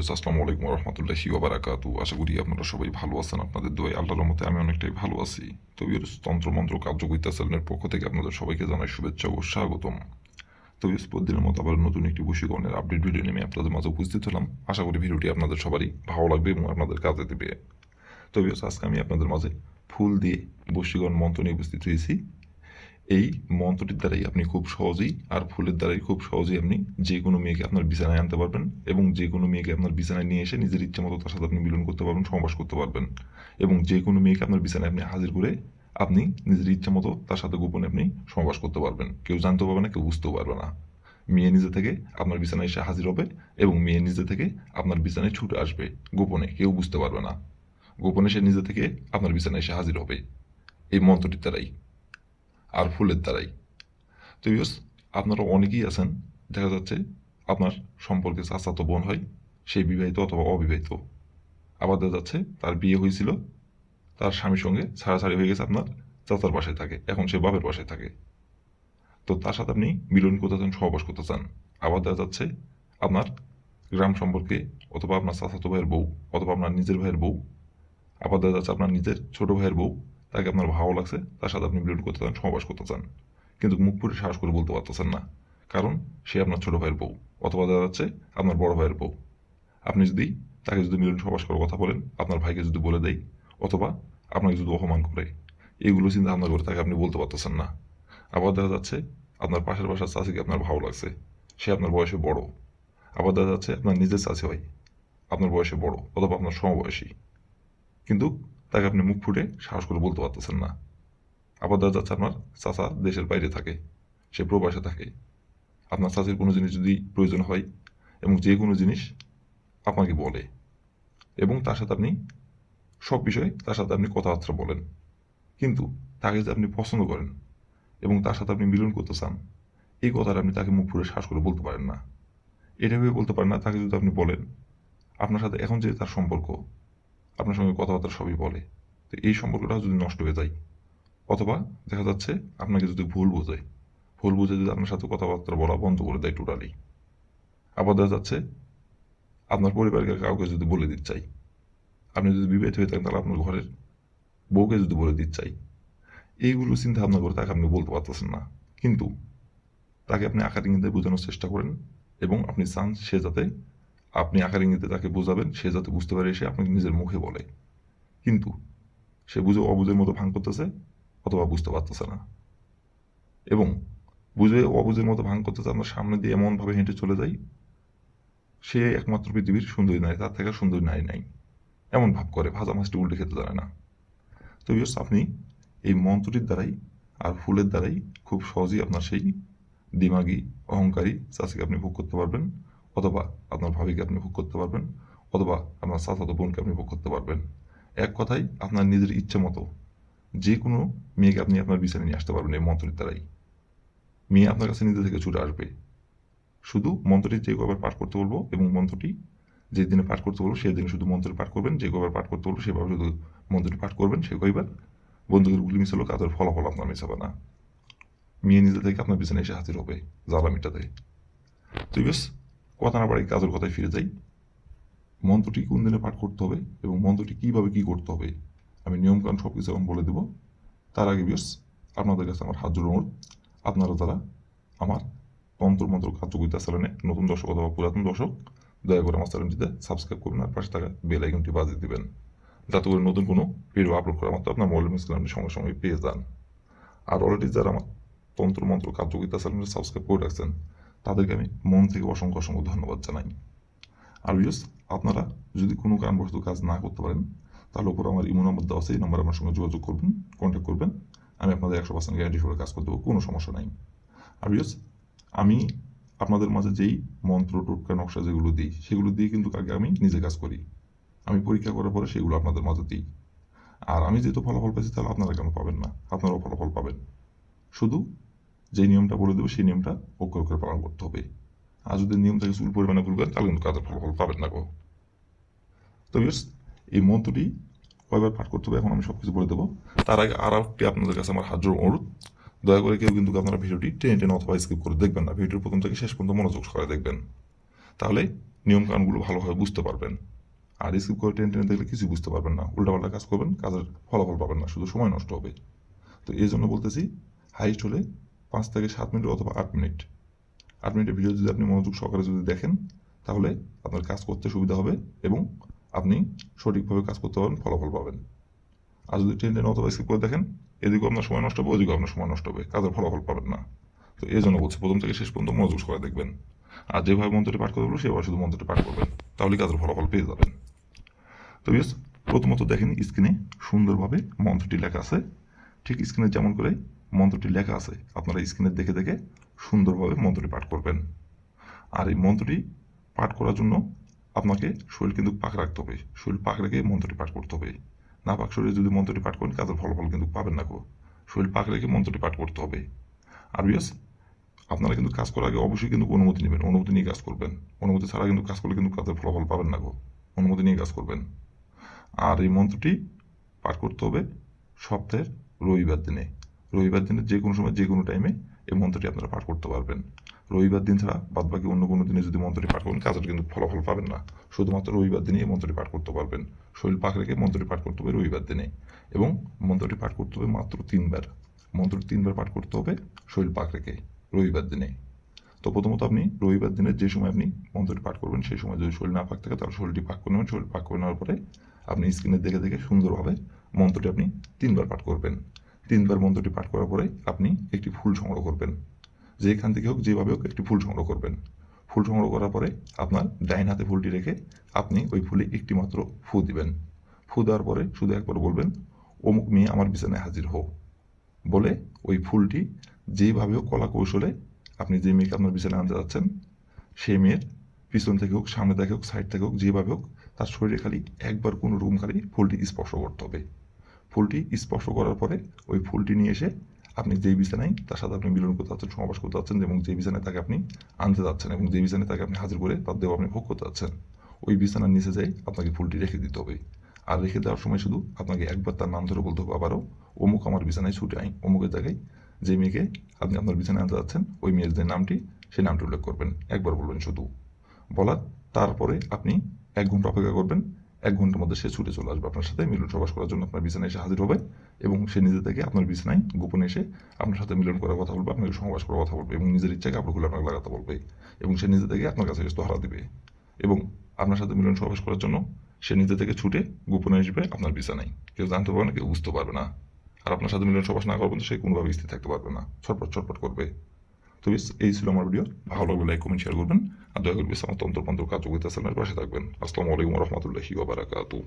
বিয়স আসসালামু আলাইকুম রহমতুল্লাহি ওবারাকাতু আশা করি আপনারা সবাই ভালো আছেন, আপনাদের দোয়াই আল্লাহর মতে আমি অনেকটাই ভালো আছি। তো বিয়স তন্ত্রমন্ত্র কার্যকরিতা চ্যানেলের পক্ষ থেকে আপনাদের সবাইকে জানাই শুভেচ্ছা ও স্বাগতম। তো বিয়স প্রতিদিনের মতো আবার নতুন একটি বশীকরণের আপডেট ভিডিও নিয়ে আপনাদের মাঝে উপস্থিত হলাম। আশা করি ভিডিওটি আপনাদের সবারই ভালো লাগবে এবং আপনাদের কাজে দেবে। তো বিয়স আজকে আমি আপনাদের মাঝে ফুল দিয়ে বশীকরণ মন্ত্র নিয়ে উপস্থিত হয়েছি। এই মন্ত্রটির দ্বারাই আপনি খুব সহজেই আর ফুলের দ্বারাই খুব সহজেই আপনি যে কোনো মেয়েকে আপনার বিছানায় আনতে পারবেন এবং যে কোনো মেয়েকে আপনার বিছানায় নিয়ে এসে নিজের ইচ্ছে মতো তার সাথে আপনি মিলন করতে পারবেন সমাবাস করতে পারবেন। এবং যে কোনো মেয়েকে আপনার বিছানায় আপনি হাজির করে আপনি নিজের ইচ্ছা মতো তার সাথে গোপনে আপনি সমাবাস করতে পারবেন। কেউ জানতেও পারবে না, কেউ বুঝতেও পারবে না। মেয়ে নিজে থেকে আপনার বিছানায় এসে হাজির হবে এবং মেয়ে নিজে থেকে আপনার বিছানায় ছুটে আসবে গোপনে, কেউ বুঝতে পারবে না। গোপনে সে নিজে থেকে আপনার বিছানায় এসে হাজির হবে। এই মন্ত্রটির দ্বারাই। আর ফুলের দ্বারাই। তো ইউস আপনারা অনেকেই আছেন, দেখা যাচ্ছে আপনার সম্পর্কে চাচাতো বোন হয় সেই বিবাহিত অথবা অবিবাহিত। আবার দেখা যাচ্ছে তার বিয়ে হয়েছিল, তার স্বামীর সঙ্গে ছাড়াছাড়ি হয়ে গেছে আপনার, চাচার বাসায় থাকে, এখন সে বাপের বাসায় থাকে। তো তার সাথে আপনি মিলন করতে চান সহবাস করতে চান? আবার দেখা যাচ্ছে আপনার গ্রাম সম্পর্কে অথবা আপনার চাচাতো ভাইয়ের বউ, অথবা আপনার নিজের ভাইয়ের বউ, আবার দেখা যাচ্ছে আপনার নিজের ছোট ভাইয়ের বউ তাকে আপনার ভালো লাগছে, তার সাথে আপনি মিলন করতে চান সহবাস করতে চান। কিন্তু মুখ পুরে সাহস করে বলতে পারতেছেন না। কারণ সে আপনার ছোট ভাইয়ের বউ, অথবা দেখা যাচ্ছে আপনার বড় ভাইয়ের বউ। আপনি যদি তাকে যদি মিলন সহবাস করার কথা বলেন, আপনার ভাইকে যদি বলে দেয় অথবা আপনাকে যদি অপমান করে এইগুলো চিন্তা ভাবনা করে তাকে আপনি বলতে পারতেছেন না। আবার দেখা যাচ্ছে আপনার পাশের বাসার চাষিকে আপনার ভালো লাগছে, সে আপনার বয়সে বড়। আবার দেখা যাচ্ছে আপনার নিজের চাষি হয়, আপনার বয়সে বড়, অথবা আপনার সমবয়সী। কিন্তু তাকে আপনি মুখ ফুটে সাহস করে বলতে পারতেছেন না। আবার দেখা যাচ্ছে আপনার চাচা দেশের বাইরে থাকে, সে প্রবাসে থাকে। আপনার চাচির কোনো জিনিস যদি প্রয়োজন হয় এবং যে কোনো জিনিস আপনাকে বলে এবং তার সাথে আপনি সব বিষয়ে তার সাথে আপনি কথাবার্তা বলেন। কিন্তু তাকে যদি আপনি পছন্দ করেন এবং তার সাথে আপনি মিলন করতে চান, এই কথাটা আপনি তাকে মুখ ফুটে শ্বাস করে বলতে পারেন না। এটা ভেবে বলতে পারেন না, তাকে যদি আপনি বলেন, আপনার সাথে এখন যে তার সম্পর্ক আপনার সঙ্গে কথাবার্তা সবই বলে। তো এই সম্পর্কটা যদি নষ্ট হয়ে যায়, অথবা দেখা যাচ্ছে আপনাকে যদি ভুল বোঝায় ভুল বুঝে যদি আপনার সাথে কথাবার্তা বলা বন্ধ করে দেয় টোটালি আবার দেখা যাচ্ছে আপনার পরিবারকে কাউকে যদি বলে দিতে চাই, আপনি যদি বিবাহিত হয়ে থাকেন তাহলে আপনার ঘরের বউকে যদি বলে দিতে চাই, এইগুলো চিন্তা ভাবনা করে তাকে আপনি বলতে পারতেছেন না। কিন্তু তাকে আপনি আকার ইঙ্গিতে বোঝানোর চেষ্টা করেন এবং আপনি চান সে যাতে আপনি আকার ইঙ্গিতে তাকে বোঝাবেন, সে যাতে বুঝতে পারে সে আপনাকে নিজের মুখে বলে। কিন্তু সে বুঝে অবুঝের মতো ভাঙ করতেছে অথবা বুঝতে পারতেছে না। এবং বুঝে অবুঝের মতো ভাঙ করতেছে আপনার সামনে দিয়ে এমনভাবে হেঁটে চলে যাই, সে একমাত্র পৃথিবীর সুন্দরী নারী, তার থেকে সুন্দরী নারী নাই। এমন ভাব করে, ভাজা মাছটি উল্টে খেতে জানে না। তো বিয়স আপনি এই মন্ত্রটির দ্বারাই আর ফুলের দ্বারাই খুব সহজেই আপনার সেই দিমাগি অহংকারী চাষিকে আপনি ভোগ করতে পারবেন। অথবা আপনার ভাবিকে আপনি ভোগ করতে পারবেন, অথবা আপনার চাচাতো বোনকে আপনি ভোগ করতে পারবেন। এক কথায়, আপনার নিজের ইচ্ছে মতো যে কোনো মেয়েকে আপনি আপনার বিছানে নিয়ে আসতে পারবেন এই মন্ত্রের দ্বারাই। মেয়ে আপনার কাছে নিজে থেকে ছুটে আসবে। শুধু মন্ত্রটি যে কবার পাঠ করতে বলব এবং মন্ত্রটি যে দিনে পাঠ করতে বলব সেই দিনে শুধু মন্ত্রটি পাঠ করবেন, যে কবার পাঠ করতে বলব, সেভাবে শুধু মন্ত্রটি পাঠ করবেন, সে কইবার বন্ধুদের গুলি মিশালো কাজের ফলাফল আপনার মিশাবে না। মেয়ে নিজে থেকে আপনার পিছনে এসে হাজির হবে জ্বালা মিটাতে তো বেশ কথা না বাড়ি কাজের কথায় ফিরে যাই। মন্ত্রটি কোন দিনে পাঠ করতে হবে এবং মন্ত্রটি কীভাবে কী করতে হবে? আমি নিয়মকানুন সব কিছু এখন বলে দেবো। তার আগে বেশ আপনাদের কাছে আমার হাত জোড় অনুরোধ। আপনারা যারা আমার তন্ত্র মন্ত্র কার্যকরিতা চ্যানেলে নতুন দর্শক অথবা পুরাতন দর্শক, দয়া করে আমার চ্যানেলটিতে সাবস্ক্রাইব করবেন আর পাশে থাকা বেল আইকনটি বাজিয়ে দিবেন। যাতে করে নতুন কোনো ভিডিও আপলোড করা মাত্র আপনার মোবাইল স্ক্রিনে সঙ্গে সঙ্গে পেয়ে যান। আর অলরেডি যারা আমার তন্ত্র মন্ত্র কার্যকরিতা চ্যানেলটি সাবস্ক্রাইব করে রাখছেন তাদেরকে আমি মন থেকে অসংখ্য অসংখ্য ধন্যবাদ জানাই। আর ইউস আপনারা যদি কোনো কারণবশত কাজ না করতে পারেন, তাহলে উপর আমার ইমো নম্বর দেওয়া আছে, এই নম্বরে আমার সঙ্গে যোগাযোগ করবেন কন্ট্যাক্ট করবেন। আমি আপনাদের একশো পার্সেন্ট গ্যারান্টি করে কাজ করতে দেবো, কোনো সমস্যা নাই। আর ইউস আমি আপনাদের মাঝে যেই মন্ত্র, টোটকা, নকশা যেগুলো দিই, সেগুলো দিয়ে কিন্তু আগে আমি নিজে কাজ করি। আমি পরীক্ষা করার পরে সেগুলো আপনাদের মাঝে দিই। আর আমি যেহেতু ফলাফল পেয়েছি, তাহলে আপনারা কেন পাবেন না? আপনারাও ফলাফল পাবেন। শুধু যে নিয়মটা বলে দেবো, সেই নিয়মটা অক্ষর করে পালন করতে হবে। আর যদি নিয়ম থেকে চুল পরিমাণে ভুল করেন, তাহলে কিন্তু কাজের ফলাফল পাবেন না গো। তো এই মন্ত্রটি কয়বার পাঠ করতে হবে এখন আমি সব কিছু বলে দেবো। তার আগে আর একটি আপনাদের কাছে আমার হাজার অনুরোধ। দয়া করে কেউ কিন্তু আপনারা ভিডিওটি টেনে টেনে অথবা স্কিপ করে দেখবেন না। ভিডিওর প্রথম থেকে শেষ পর্যন্ত মনোযোগ সহকারে দেখবেন। তাহলে নিয়মকানুনগুলো ভালোভাবে বুঝতে পারবেন। আর স্কিপ করে টেনে টেনে দেখলে কিছু বুঝতে পারবেন না। উল্টাপাল্টা কাজ করবেন, কাজের ফলাফল পাবেন না। শুধু সময় নষ্ট হবে। তো এই জন্য বলতেছি হাইস্ট হলে পাঁচ থেকে সাত মিনিট অথবা আট মিনিট। আট মিনিটের ভিডিও যদি আপনি মনোযোগ সহকারে যদি দেখেন, তাহলে আপনার কাজ করতে সুবিধা হবে এবং আপনি সঠিকভাবে কাজ করতে পারবেন, ফলাফল পাবেন। আর যদি টেন টেন অথবা স্কিপ করে দেখেন, এদিকেও আপনার সময় নষ্ট হবে, ওদিকেও আপনার সময় নষ্ট হবে, কাজের ফলাফল পাবেন না। তো এই জন্য বলছি, প্রথম থেকে শেষ পর্যন্ত মনোযোগ সহকারে দেখবেন। আর যেভাবে মন্ত্রটি পাঠ করতে বলব সেভাবে শুধু মন্ত্রটি পাঠ করবেন তাহলে কাজের ফলাফল পেয়ে যাবেন। তো প্রথমত দেখেন স্ক্রিনে সুন্দরভাবে মন্ত্রটি লেখা আছে। ঠিক স্ক্রিনে যেমন করে মন্ত্রটি লেখা আছে, আপনারা স্ক্রিনে দেখে দেখে সুন্দরভাবে মন্ত্রটি পাঠ করবেন। আর এই মন্ত্রটি পাঠ করার জন্য আপনাকে শরীর কিন্তু পাক রাখতে হবে। শরীর পাক রেখে মন্ত্রটি পাঠ করতে হবে। না পাক শরীরে যদি মন্ত্রটি পাঠ করেন, কাজের ফলাফল কিন্তু পাবেন না গো। শরীর পাক রেখে মন্ত্রটি পাঠ করতে হবে। আর বিয়াস আপনারা কিন্তু কাজ করার আগে অবশ্যই কিন্তু অনুমতি নেবেন। অনুমতি নিয়ে কাজ করবেন। অনুমতি ছাড়া কিন্তু কাজ করলে কিন্তু কাজের ফলাফল পাবেন না গো। অনুমতি নিয়ে কাজ করবেন। আর এই মন্ত্রটি পাঠ করতে হবে সপ্তাহের রবিবার দিনে। রবিবার দিনে যে কোনো সময়, যে কোনো টাইমে এই মন্ত্রটি আপনারা পাঠ করতে পারবেন। রবিবার দিন ছাড়া বাদ বাকি অন্য কোনো দিনে যদি মন্ত্রটি পাঠ করেন, কাজের কিন্তু ফলাফল পাবেন না। শুধুমাত্র রবিবার দিনে এই মন্ত্রটি পাঠ করতে পারবেন। শরীর পাক রেখে মন্ত্রটি পাঠ করতে হবে রবিবার দিনে এবং মন্ত্রটি পাঠ করতে হবে মাত্র তিনবার। মন্ত্রটি তিনবার পাঠ করতে হবে শরীর পাক রেখে রবিবার দিনে। তো প্রথমত আপনি রবিবার দিনের যে সময় আপনি মন্ত্রটি পাঠ করবেন, সেই সময় যদি শরীর না পাক থাকে, তাহলে শরীরটি পাক করে নেবেন। শরীর পাক করে নেওয়ার পরে আপনি স্ক্রিনে দেখে দেখে সুন্দরভাবে মন্ত্রটি আপনি তিনবার পাঠ করবেন। তিনবার মন্ত্রটি পাঠ করার পরে আপনি একটি ফুল সংগ্রহ করবেন। যেখান থেকে হোক, যেভাবে হোক একটি ফুল সংগ্রহ করবেন। ফুল সংগ্রহ করার পরে আপনার ডাইন হাতে ফুলটি রেখে আপনি ওই ফুলে একটি মাত্র ফু দিবেন। ফু দেওয়ার পরে শুধু একবার বলবেন, অমুক মেয়ে আমার বিছানায় হাজির হও। বলে ওই ফুলটি যেভাবে হোক কলা কৌশলে আপনি যে মেয়েকে আপনার বিছানায় আনতে যাচ্ছেন সেই মেয়ের পিছন থেকে হোক, সামনে থেকে হোক, সাইড থেকে হোক, যেভাবে হোক, তার শরীরে খালি একবার কোনো রুম খালি ফুলটি স্পর্শ করতে হবে। ফুলটি স্পর্শ করার পরে ওই ফুলটি নিয়ে এসে আপনি যেই বিছানায়, তার সাথে আপনি মিলন করতে যাচ্ছেন সমাবাস করতে যাচ্ছেন এবং যে বিছানায় তাকে আপনি আনতে যাচ্ছেন এবং যে বিছানায় তাকে আপনি হাজির করে তার দেহ আপনি ভোগ করতে যাচ্ছেন, ওই বিছানার নিচে যাই আপনাকে ফুলটি রেখে দিতে হবে। আর রেখে দেওয়ার সময় শুধু আপনাকে একবার তার নাম ধরে বলতে হবে আবারও, অমুক আমার বিছানায় ছুটে আই অমুকের জায়গায় যে মেয়েকে আপনি আপনার বিছানায় আনতে যাচ্ছেন, ওই মেয়ের যে নামটি, সেই নামটি উল্লেখ করবেন। একবার বলবেন শুধু। বলার তারপরে আপনি এক ঘণ্টা অপেক্ষা করবেন। এক ঘণ্টার মধ্যে সে ছুটে চলে আসবে আপনার সাথে, মিলন সবাস করার জন্য আপনার বিছানায় এসে হাজির হবে এবং সে নিজে থেকে আপনার বিছানায় গোপনে এসে আপনার সাথে মিলন করার কথা বলবে, আপনাকে সমাবাস করার কথা বলবে এবং নিজের ইচ্ছায় কাপড়গুলো আপনাকে লাগাতে বলবে এবং সে নিজে থেকে আপনার কাছে হারা দিবে এবং আপনার সাথে মিলন সমাবেশ করার জন্য সে নিজে থেকে ছুটে গোপনে আসবে আপনার বিছানায়। কেউ জানতে পারবে না, কেউ বুঝতে পারবে না। আর আপনার সাথে মিলন সবাস না করবেন সে কোনোভাবে স্থির থাকতে পারবে না। ছটপট ছটপট করবে। তো বেশ, এই ছিল আমার ভিডিও ভালো লাগলে লাইক কমেন্ট শেয়ার করবেন। আর দয়া করে বেশ আমার তন্ত্রপন্ত্র কাজ চ্যানেলের পাশে থাকবেন। আসসালামু আলাইকুম রহমতুল্লাহি ওবারাকাতু